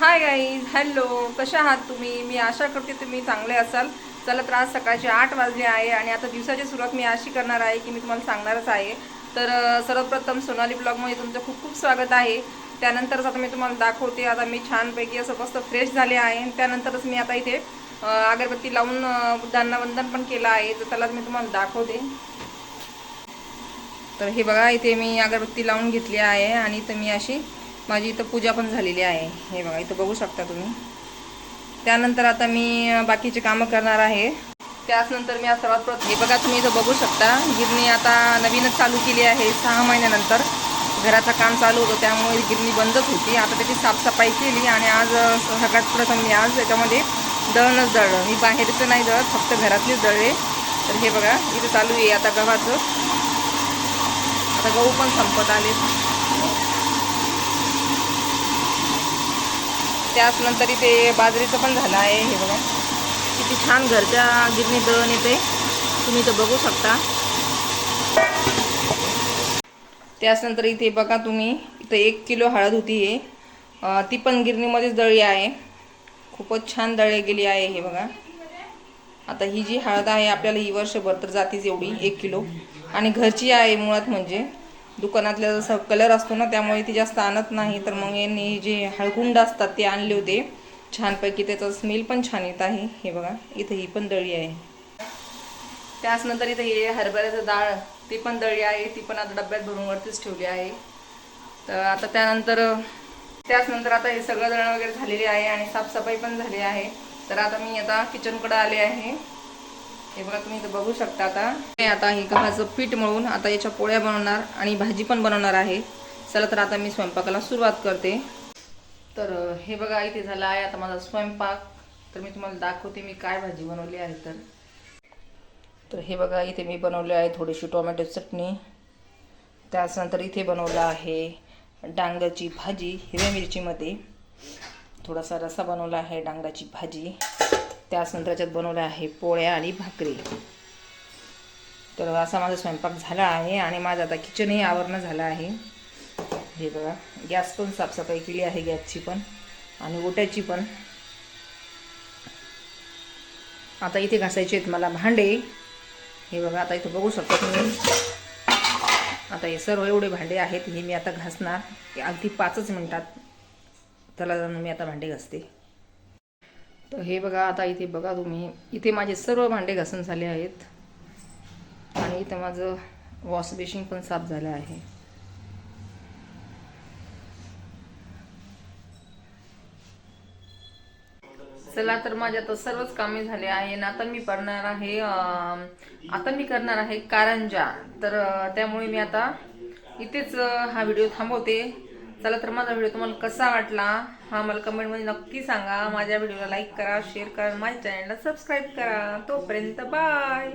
Hi guys hello कशा आहात तुम्ही? मी आशा करते तुम्ही चांगले असाल. चला तर आज सकाळचे आठ वाजले आहे आणि आता दिवसाची सुरुवात मी अशी करणार आहे की मी तुम्हाला सांगणारच आहे. तर सर्वप्रथम सोनाली ब्लॉगमध्ये तुमचं खूप खूप स्वागत आहे. त्यानंतरच आता मी तुम्हाला दाखवते. आता मी छानपैकी असं मस्त फ्रेश झाले आहे. त्यानंतरच मी आता इथे अगरबत्ती लावून बुद्धांना वंदन पण केलं आहे. तर त्याला मी तुम्हाला दाखवते. तर हे बघा इथे मी अगरबत्ती लावून घेतली आहे आणि इथं मी अशी माझी इथं पूजा पण झालेली आहे. हे बघा इथं बघू शकता तुम्ही. त्यानंतर आता मी बाकीचे कामं करणार आहे. त्याचनंतर मी आज सर्वात प्रथम हे बघा तुम्ही इथं बघू शकता. गिरणी आता नवीनच चालू केली आहे. सहा महिन्यानंतर घराचं काम चालू होतं. त्यामुळे गिरणी बंदच होती. आता त्याची साफसफाई केली आणि आज सगळ्यात प्रथम मी आज त्याच्यामध्ये दळणच दळलं. मी बाहेरचं नाही दळत फक्त घरातलीच दळले तर हे बघा इथं चालू आहे आता गव्हाचं. आता गहू पण संपत आले त्याचनंतर इथे बाजरीचं पण झालं आहे हे बघा. किती छान घरच्या गिरणी दळण येते. तुम्ही तर बघू शकता. त्याचनंतर इथे बघा तुम्ही इथं एक किलो हळद होती हे. ती पण गिरणीमध्येच दळी आहे. खूपच छान दळली गेली आहे हे बघा. आता ही जी हळद आहे आपल्याला ही वर्षभर तर जातीच एवढी एक किलो. आणि घरची आहे मुळात म्हणजे. दुकानातल्या जसं कलर असतो ना त्यामुळे ती जास्त आणत नाही. तर मग यांनी जे हळकुंड असतात ते आणले होते. छानपैकी त्याचा स्मेल पण छान येत आहे. हे बघा इथे ही पण दळी आहे. त्याचनंतर इथे हे हरभऱ्याचं डाळ ती पण दळी आहे. ती पण आता डब्यात भरून वरतीच ठेवली आहे. तर आता त्यानंतर त्याचनंतर आता हे सगळं दळण वगैरे झालेले आहे आणि साफसफाई पण झाली आहे. तर आता मी आता किचनकडं आले आहे. हे बघा तुम्ही इथं बघू शकता आता. हे आता हे गव्हाचं पीठ मळून आता याच्या पोळ्या बनवणार आणि भाजी पण बनवणार आहे. चला तर आता मी स्वयंपाकाला सुरुवात करते. तर हे बघा इथे झाला आहे आता माझा स्वयंपाक. तर मी तुम्हाला दाखवते मी काय भाजी बनवली आहे तर. तर हे बघा इथे मी बनवले आहे थोडीशी टोमॅटो चटणी. त्याचनंतर इथे बनवलं आहे डांगरची भाजी हिरव्या मिरचीमध्ये. थोडासा रसा बनवला आहे डांगराची भाजी. त्याचनंतर याच्यात बनवलं आहे पोळ्या आणि भाकरी. तर असा माझा स्वयंपाक झाला आहे आणि माझं आता किचनही आवरणं झालं आहे. हे बघा गॅस पण साफसफाई केली आहे गॅसची पण आणि ओट्याची पण. आता इथे घासायचे आहेत मला भांडे. हे बघा आता इथं बघू शकतो तुम्ही आता हे सर्व एवढे भांडे आहेत हे मी आता घासणार. अगदी पाचच मिनटात त्याला जाऊन मी आता भांडे घासते. तर हे बघा आता इथे बघा तुम्ही. इथे माझे सर्व भांडे घासून झाले आहेत. आणि इथं माझं वॉश बेसिन पण साफ झालं आहे. चला तर माझे आता सर्वच कामे झाले आहे. आणि आता मी करणार आहे आता मी करणार आहे कारंजा. तर त्यामुळे मी आता इथेच हा व्हिडिओ थांबवते. चला तर माझा व्हिडिओ तुम्हाला कसा वाटला हा मला कमेंटमध्ये नक्की सांगा. माझ्या व्हिडिओला लाईक करा शेअर करा माझ्या चॅनलला सबस्क्राईब करा. तोपर्यंत बाय